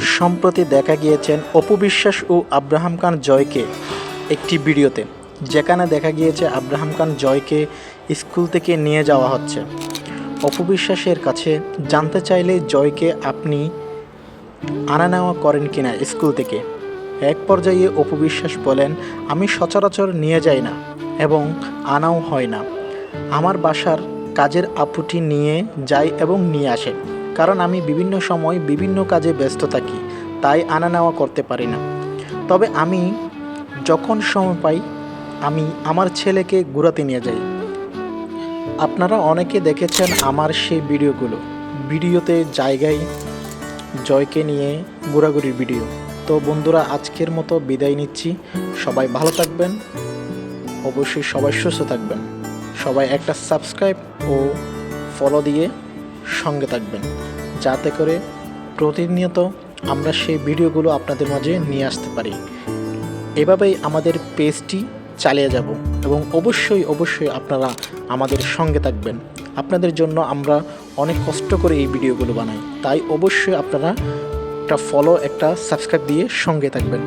সম্প্রতি দেখা গিয়েছেন অপু বিশ্বাস ও আব্রাহাম খান জয়কে একটি ভিডিওতে, যেখানে দেখা গিয়েছে আব্রাহাম খান জয়কে স্কুল থেকে নিয়ে যাওয়া হচ্ছে। অপু বিশ্বাসের কাছে জানতে চাইলে জয়কে আপনি আনা নেওয়া করেন কিনা স্কুল থেকে। এক পর্যায়ে অপু বিশ্বাস বলেন, আমি সচরাচর নিয়ে যাই না এবং আনাও হয় না। আমার বাসার কাজের আপুটি নিয়ে যায় এবং নিয়ে আসে। কারণ আমি বিভিন্ন সময় বিভিন্ন কাজে ব্যস্ত থাকি, তাই আনা নেওয়া করতে পারি না। তবে আমি যখন সময় পাই, আমি আমার ছেলেকে ঘোরাতে নিয়ে যাই। আপনারা অনেকে দেখেছেন আমার সেই ভিডিওগুলো। ভিডিওতে জায়গায় জয়কে নিয়ে ঘোরাঘুরির ভিডিও। তো বন্ধুরা, আজকের মতো বিদায় নিচ্ছি। সবাই ভালো থাকবেন। অবশ্যই সবাই সুস্থ থাকবেন। সবাই একটা সাবস্ক্রাইব ও ফলো দিয়ে সঙ্গে থাকবেন। যাতে করে প্রতিনিয়ত আমরা সেই ভিডিওগুলো আপনাদের মাঝে নিয়ে আসতে পারি। এভাবেই আমাদের পেজটি চালিয়ে যাব এবং অবশ্যই অবশ্যই আপনারা আমাদের সঙ্গে থাকবেন। আপনাদের জন্য আমরা অনেক কষ্ট করে এই ভিডিওগুলো বানাই। তাই অবশ্যই আপনারা একটা ফলো একটা সাবস্ক্রাইব দিয়ে সঙ্গে থাকবেন।